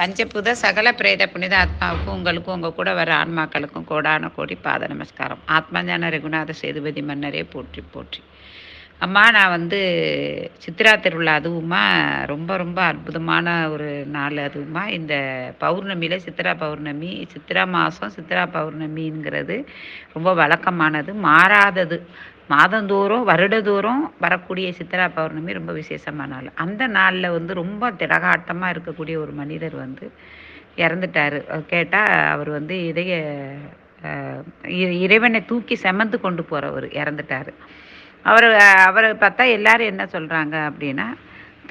பஞ்சபூத சகல பிரேத புனித ஆத்மாவுக்கும் உங்களுக்கும் உங்கள் கூட வர ஆன்மாக்களுக்கும் கோடான கோடி பாத நமஸ்காரம். ஆத்மஞான ரகுநாத சேதுபதி மன்னரே போற்றி போற்றி. அம்மா நான் வந்து சித்ரா திருவிழா அதுவுமா ரொம்ப ரொம்ப அற்புதமான ஒரு நாள் அதுவுமா. இந்த பௌர்ணமியில் சித்ரா பௌர்ணமி சித்ரா மாதம் சித்ரா பௌர்ணமிங்கிறது ரொம்ப வழக்கமானது மாறாதது. மாதந்தோறும் வருடதோறும் வரக்கூடிய சித்திரா பௌர்ணமி ரொம்ப விசேஷமான நாள் அந்த நாளில் வந்து ரொம்ப திடகாட்டமாக இருக்கக்கூடிய ஒரு மனிதர் வந்து இறந்துட்டார். கேட்டால் அவர் வந்து இதய இ- இறைவனை தூக்கி செமந்து கொண்டு போகிறவர் இறந்துட்டார். அவர் அவரை பார்த்தா எல்லாரும் என்ன சொல்கிறாங்க அப்படின்னா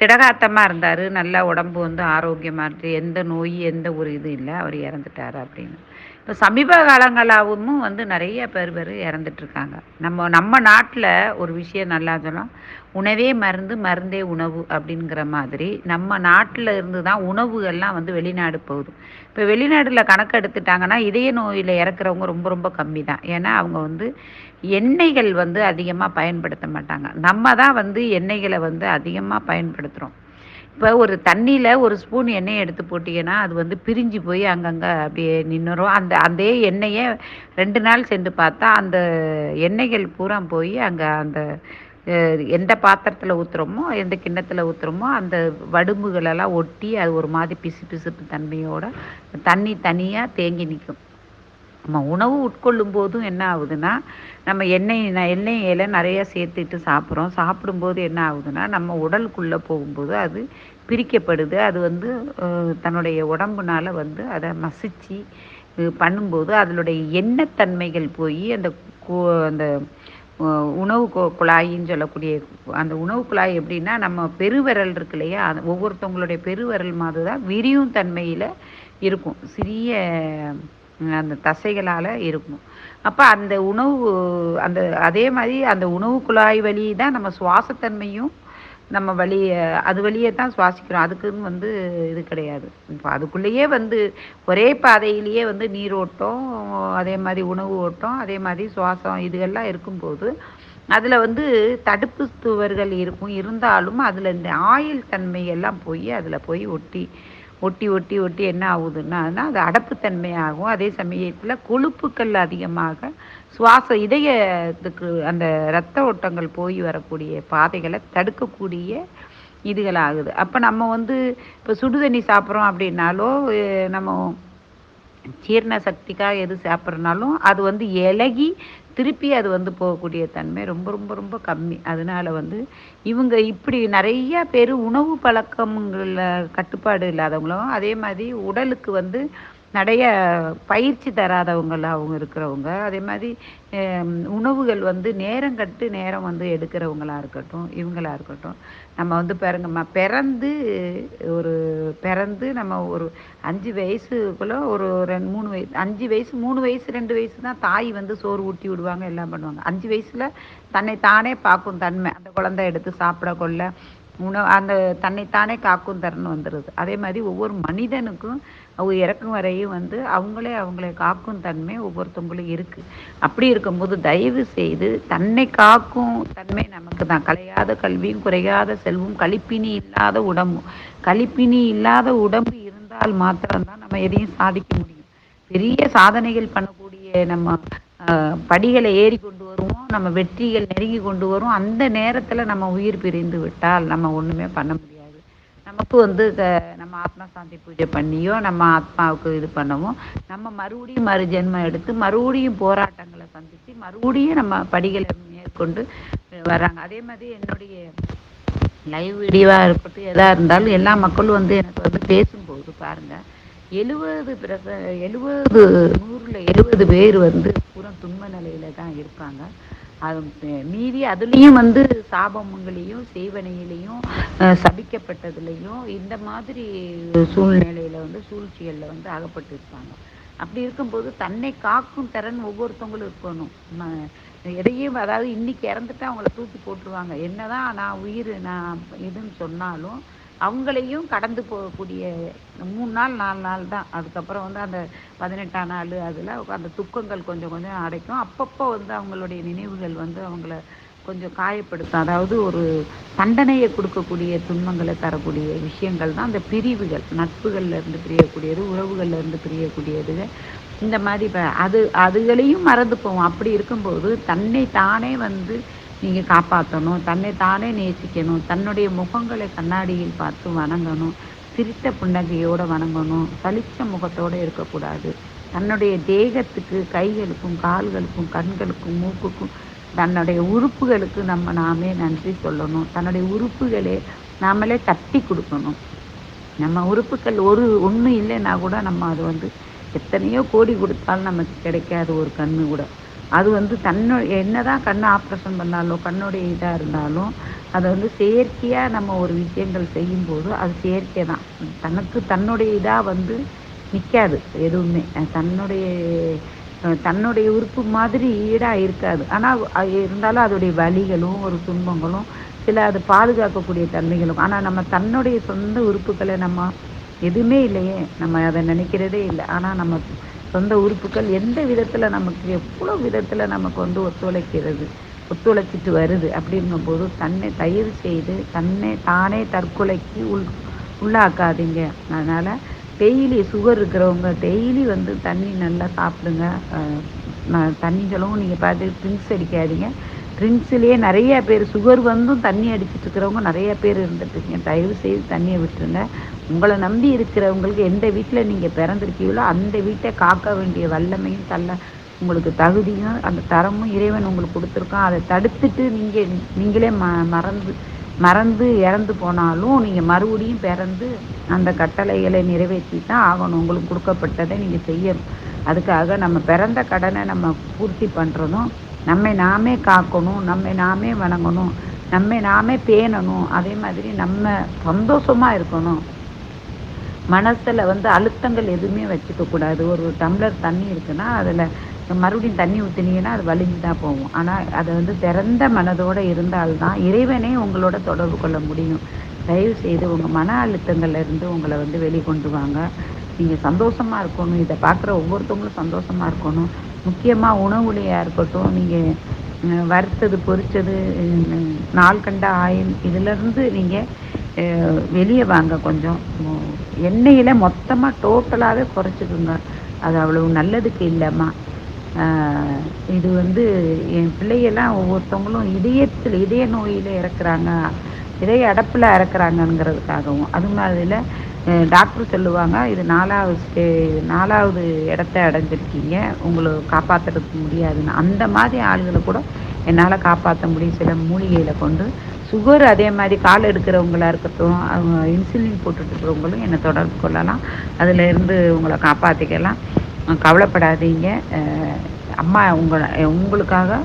திடகாத்தமாக இருந்தார். நல்லா உடம்பு வந்து ஆரோக்கியமாக இருந்து எந்த நோய் எந்த ஒரு இது இல்லை. அவர் இறந்துட்டார் அப்படின்னு. இப்போ சமீப காலங்களாகவும் வந்து நிறைய பேர் பேர் இறந்துட்டு இருக்காங்க. நம்ம நம்ம நாட்டில் ஒரு விஷயம் நல்லா சொல்லலாம். உணவே மருந்து மருந்தே உணவு அப்படிங்கிற மாதிரி நம்ம நாட்டில் இருந்து தான் உணவுகள்லாம் வந்து வெளிநாடு போகுது. இப்போ வெளிநாட்டில் கணக்கு எடுத்துட்டாங்கன்னா இதய நோயில் இறக்குறவங்க ரொம்ப ரொம்ப கம்மி தான் ஏன்னா அவங்க வந்து எண்ணெய்கள் வந்து அதிகமாக பயன்படுத்த மாட்டாங்க. நம்ம தான் வந்து எண்ணெய்களை வந்து அதிகமாக பயன்படுத்துகிறோம் இப்போ ஒரு தண்ணியில் ஒரு ஸ்பூன் எண்ணெய் எடுத்து போட்டிங்கன்னா அது வந்து பிரிஞ்சு போய் அங்கங்கே அப்படியே நின்றுரும் அந்த அதே எண்ணெயை ரெண்டு நாள் சென்று பார்த்தா அந்த எண்ணெய்கள் பூரா போய் அங்கே அந்த எந்த பாத்திரத்தில் ஊற்றுறோமோ எந்த கிண்ணத்தில் ஊற்றுறோமோ அந்த வடும்புகளெல்லாம் ஒட்டி அது ஒரு மாதிரி பிசு பிசுப்பு தன்மையோட தண்ணி தனியாக தேங்கி நிற்கும் நம்ம உணவு உட்கொள்ளும் போதும் என்ன ஆகுதுன்னா நம்ம எண்ணெய் எண்ணெய் இலை நிறைய சேர்த்துட்டு சாப்பிட்றோம். சாப்பிடும்போது என்ன ஆகுதுன்னா நம்ம உடலுக்குள்ளே போகும்போது அது பிரிக்கப்படுது. அது வந்து தன்னுடைய உடம்புனால் வந்து அதை மசிச்சு பண்ணும்போது அதனுடைய எண்ணெய்த்தன்மைகள் போய் அந்த அந்த உணவு கொ குழாயின்னு சொல்லக்கூடிய அந்த உணவு குழாய் எப்படின்னா நம்ம பெருவிரல் இருக்கு இல்லையா? அது ஒவ்வொருத்தவங்களுடைய பெருவிரல் மாதிரி தான் விரியும் தன்மையில் இருக்கும். சிறிய அந்த தசைகளால் இருக்கும். அப்போ அந்த உணவு அந்த அதே மாதிரி அந்த உணவு குழாய் வழி தான் நம்ம சுவாசத்தன்மையும் நம்ம வழியை அது வழியே தான் சுவாசிக்கிறோம். அதுக்குன்னு வந்து இது கிடையாது. இப்போ அதுக்குள்ளேயே வந்து ஒரே பாதையிலேயே வந்து நீரோட்டம் அதே மாதிரி உணவு ஓட்டம் அதே மாதிரி சுவாசம் இதுகள்லாம் இருக்கும்போது அதில் வந்து தடுப்பு சுவர்கள் இருக்கும். இருந்தாலும் அதில் இந்த ஆயில் தன்மை எல்லாம் போய் அதில் போய் ஒட்டி ஒட்டி ஒட்டி ஒட்டி என்ன ஆகுதுன்னா அது அடப்புத்தன்மை ஆகும் அதே சமயத்தில் கொழுப்புக்கள் அதிகமாக சுவாச இதயத்துக்கு அந்த இரத்த ஓட்டங்கள் போய் வரக்கூடிய பாதைகளை தடுக்கக்கூடிய இதுகளாகுது. அப்போ நம்ம வந்து இப்போ சுடுதண்ணி சாப்பிட்றோம் அப்படின்னாலோ நம்ம ஜீரண சக்திக்காக எது சாப்பிட்றனாலும் அது வந்து இலகி திருப்பி அது வந்து போகக்கூடிய தன்மை ரொம்ப ரொம்ப ரொம்ப கம்மி. அதனால வந்து இவங்க இப்படி நிறைய பேர் உணவு பழக்கங்களில் கட்டுப்பாடு இல்லாதவங்களும் அதே மாதிரி உடலுக்கு வந்து நிறைய பயிற்சி தராதவங்களாகவும் இருக்கிறவங்க. அதே மாதிரி உணவுகள் வந்து நேரம் கட்டு நேரம் வந்து எடுக்கிறவங்களாக இருக்கட்டும் இவங்களாக இருக்கட்டும். நம்ம வந்து பிறங்கம்மா பிறந்து ஒரு பிறந்து நம்ம ஒரு அஞ்சு வயசுக்குள்ளே ஒரு ரெண்டு மூணு வயசு அஞ்சு வயசு மூணு வயசு ரெண்டு வயசு தான் தாய் வந்து சோறு ஊட்டி விடுவாங்க எல்லாம் பண்ணுவாங்க. அஞ்சு வயசில் தன்னை தானே பார்க்கும் தன்மை. அந்த குழந்தை எடுத்து சாப்பிட கொள்ள உணவு அந்த தன்னைத்தானே காக்கும் தரணும் வந்துடுது அதே மாதிரி ஒவ்வொரு மனிதனுக்கும் அவங்க இறக்கும் வரையும் வந்து அவங்களே அவங்களை காக்கும் தன்மை ஒவ்வொருத்தவங்களும் இருக்குது அப்படி இருக்கும்போது தயவு செய்து தன்னை காக்கும் தன்மை நமக்கு தான். கலையாத கல்வியும் குறையாத செல்வம் கழிப்பினி இல்லாத உடம்பும். கழிப்பினி இல்லாத உடம்பு இருந்தால் மாத்திரம்தான் நம்ம எதையும் சாதிக்க முடியும். பெரிய சாதனைகள் பண்ணக்கூடிய நம்ம படிகளை ஏறி கொண்டு வருவோம் நம்ம வெற்றிகள் நெருங்கி கொண்டு வரும். அந்த நேரத்தில் நம்ம உயிர் பிரிந்து விட்டால் நம்ம ஒன்றுமே பண்ண முடியாது. நமக்கு வந்து நம்ம ஆத்மா சாந்தி பூஜை பண்ணியோ நம்ம ஆத்மாவுக்கு இது பண்ணவும் நம்ம மறுபடியும் மறு ஜென்மம் எடுத்து மறுபடியும் போராட்டங்களை சந்தித்து மறுபடியும் நம்ம படிகளை மேற்கொண்டு வராங்க. அதே மாதிரி என்னுடைய லைவ் வீடியோவாக இருக்கட்டும் எதாக இருந்தாலும் எல்லா மக்களும் வந்து எனக்கு வந்து பேசும்போது பாருங்கள் எழுபது பிரச எழுபது நூறில் எழுபது பேர் வந்து பூரா துன்ப நிலையில தான் இருப்பாங்க. அது மீதி அதுலேயும் வந்து சாபமங்களையும் சேவனையிலையும் சபிக்கப்பட்டதுலேயும் சபிக்கப்பட்டதுலையும் இந்த மாதிரி சூழ்நிலையில் வந்து சூழ்ச்சிகளில் வந்து அகப்பட்டு இருப்பாங்க. அப்படி இருக்கும்போது தன்னை காக்கும் திறன் ஒவ்வொருத்தவங்களும் இருக்கணும். எதையும் அதாவது இன்னைக்கு இறந்துட்டா அவங்கள தூக்கி போட்டுருவாங்க. என்னதான் நான் உயிர் நான் இதுன்னு சொன்னாலும் அவங்களையும் கடந்து போகக்கூடிய மூணு நாள் நாலு நாள் தான். அதுக்கப்புறம் வந்து அந்த பதினெட்டாம் நாள் அதில் அந்த துக்கங்கள் கொஞ்சம் கொஞ்சம் அடைக்கும். அப்பப்போ வந்து அவங்களுடைய நினைவுகள் வந்து அவங்கள கொஞ்சம் காயப்படுத்தும். அதாவது ஒரு தண்டனையை கொடுக்கக்கூடிய துன்பங்களை தரக்கூடிய விஷயங்கள் தான் அந்த பிரிவுகள். நட்புகளில் இருந்து பிரியக்கூடியது உறவுகளில் இருந்து பிரியக்கூடியது. இந்த மாதிரி இப்போ அது அதுகளையும் மறந்து போவோம். அப்படி இருக்கும்போது தன்னை தானே வந்து நீங்கள் காப்பாற்றணும் தன்னை தானே நேசிக்கணும். தன்னுடைய முகங்களை கண்ணாடியில் பார்த்து வணங்கணும். சிரித்த புன்னகையோடு வணங்கணும். சலிச்ச முகத்தோடு இருக்கக்கூடாது. தன்னுடைய தேகத்துக்கு கைகளுக்கும் கால்களுக்கும் கண்களுக்கும் மூக்குக்கும் தன்னுடைய உறுப்புகளுக்கு நம்ம நாமே நன்றி சொல்லணும். தன்னுடைய உறுப்புகளே நாமளே தட்டி கொடுக்கணும். நம்ம உறுப்புகள் ஒரு ஒன்றும் இல்லைன்னா கூட நம்ம அது வந்து எத்தனையோ கோடி கொடுத்தாலும் நமக்கு கிடைக்காது ஒரு கண்ணு கூட. அது வந்து தன்னோ என்னதான் கண் ஆப்ரேஷன் பண்ணாலும் கண்ணுடைய இதாக இருந்தாலும் அதை வந்து செயற்கையாக நம்ம ஒரு விஷயங்கள் செய்யும்போது அது செயற்கை தான் தனக்கு தன்னுடைய இதாக வந்து நிற்காது எதுவுமே. தன்னுடைய தன்னுடைய உறுப்பு மாதிரி ஈடாக இருக்காது. ஆனால் இருந்தாலும் அதோடைய வலிகளும் ஒரு துன்பங்களும் சில அது பாதுகாக்கக்கூடிய தன்மைகளும். ஆனால் நம்ம தன்னுடைய சொந்த உறுப்புகளை நம்ம எதுவுமே இல்லையே. நம்ம அதை நினைக்கிறதே இல்லை. ஆனால் நம்ம சொந்த உறுப்புகள் எந்த விதத்தில் நமக்கு எவ்வளோ விதத்தில் நமக்கு வந்து ஒத்துழைக்கிறது ஒத்துழைச்சிட்டு வருது அப்படிங்கும்போது தன்னை தயிர் செய்து தன்னை தானே தற்கொலைக்கு உள் உள்ளாக்காதீங்க. அதனால் டெய்லி சுகர் இருக்கிறவங்க டெய்லி வந்து தண்ணி நல்லா சாப்பிடுங்க. தண்ணிகளும் நீங்கள் பார்த்து ட்ரிங்க்ஸ் அடிக்காதீங்க. ட்ரிங்க்ஸ்லேயே நிறைய பேர் சுகர் வந்தும் தண்ணி அடிச்சிட்டு இருக்கிறவங்க நிறைய பேர் இருந்துட்டுருக்கீங்க தயவு செய்து தண்ணியை விட்டுருங்க. உங்களை நம்பி இருக்கிறவங்களுக்கு எந்த வீட்டில் நீங்கள் பிறந்திருக்கீங்களோ அந்த வீட்டை காக்க வேண்டிய வல்லமையும் தள்ள உங்களுக்கு தகுதியும் அந்த தரமும் இறைவன் உங்களுக்கு கொடுத்துருக்கான். அதை தடுத்துட்டு நீங்கள் நீங்களே ம மறந்து மறந்து இறந்து போனாலும் நீங்கள் மறுபடியும் பிறந்து அந்த கட்டளைகளை நிறைவேற்றி தான் ஆகணும். உங்களுக்கு கொடுக்கப்பட்டதை நீங்கள் செய்யணும். அதுக்காக நம்ம பிறந்த கடனை நம்ம பூர்த்தி பண்ணுறதும் நம்மை நாமே காக்கணும் நம்மை நாமே வணங்கணும் நம்மை நாமே பேணணும். அதே மாதிரி நம்ம சந்தோஷமாக இருக்கணும். மனசில் வந்து அழுத்தங்கள் எதுவுமே வச்சுக்க கூடாது. ஒரு டம்ளர் தண்ணி இருக்குன்னா அதில் மறுபடியும் தண்ணி ஊற்றினீங்கன்னா அது வலிஞ்சு தான் போகும். ஆனால் அதை வந்து திறந்த மனதோடு இருந்தால்தான் இறைவனே உங்களோட தொடர்பு கொள்ள முடியும். தயவு செய்து உங்கள் மன அழுத்தங்கள்லேருந்து உங்களை வந்து வெளிக்கொண்டு வாங்க. நீங்கள் சந்தோஷமாக இருக்கணும். இதை பார்க்குற ஒவ்வொருத்தவங்களும் சந்தோஷமாக இருக்கணும். முக்கியமாக உணவுலையாக இருக்கட்டும் நீங்கள் வறுத்தது பொரித்தது நாள் கண்ட ஆயில் இதிலேருந்து நீங்கள் வெளியே வாங்க கொஞ்சம். எண்ணெயில் மொத்தமாக டோட்டலாகவே குறைச்சிக்குங்க. அது அவ்வளவு நல்லதுக்கு இல்லைம்மா. இது வந்து என் பிள்ளையெல்லாம் ஒவ்வொருத்தவங்களும் இதயத்தில் இதய நோயில் இறக்குறாங்க. இதய அடப்பில் இறக்குறாங்கங்கிறதுக்காகவும். அது மாதிரில டாக்டர் சொல்லுவாங்க இது நாலாவது ஸ்டே நாலாவது இடத்த அடைஞ்சிருக்கீங்க. உங்களை காப்பாற்றுறதுக்கு முடியாதுன்னு. அந்த மாதிரி ஆளுகளை கூட என்னால் காப்பாற்ற முடியும். சில மூலிகையில் கொண்டு சுகர் அதே மாதிரி கால் எடுக்கிறவங்களா இருக்கட்டும் அவங்க இன்சுலின் போட்டுட்டு இருக்கிறவங்களும் என்னை தொடர்பு கொள்ளலாம். அதில் இருந்து உங்களை காப்பாற்றிக்கலாம் கவலைப்படாதீங்க. அம்மா உங்களை உங்களுக்காக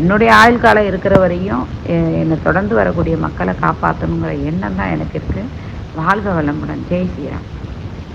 என்னுடைய ஆயுள் காலம் இருக்கிற வரையும் என்னை தொடர்ந்து வரக்கூடிய மக்களை காப்பாற்றணுங்கிற எண்ணம் தான் எனக்கு இருக்குது வாழ்க வளமுடன் ஜெய் ஸ்ரீராம்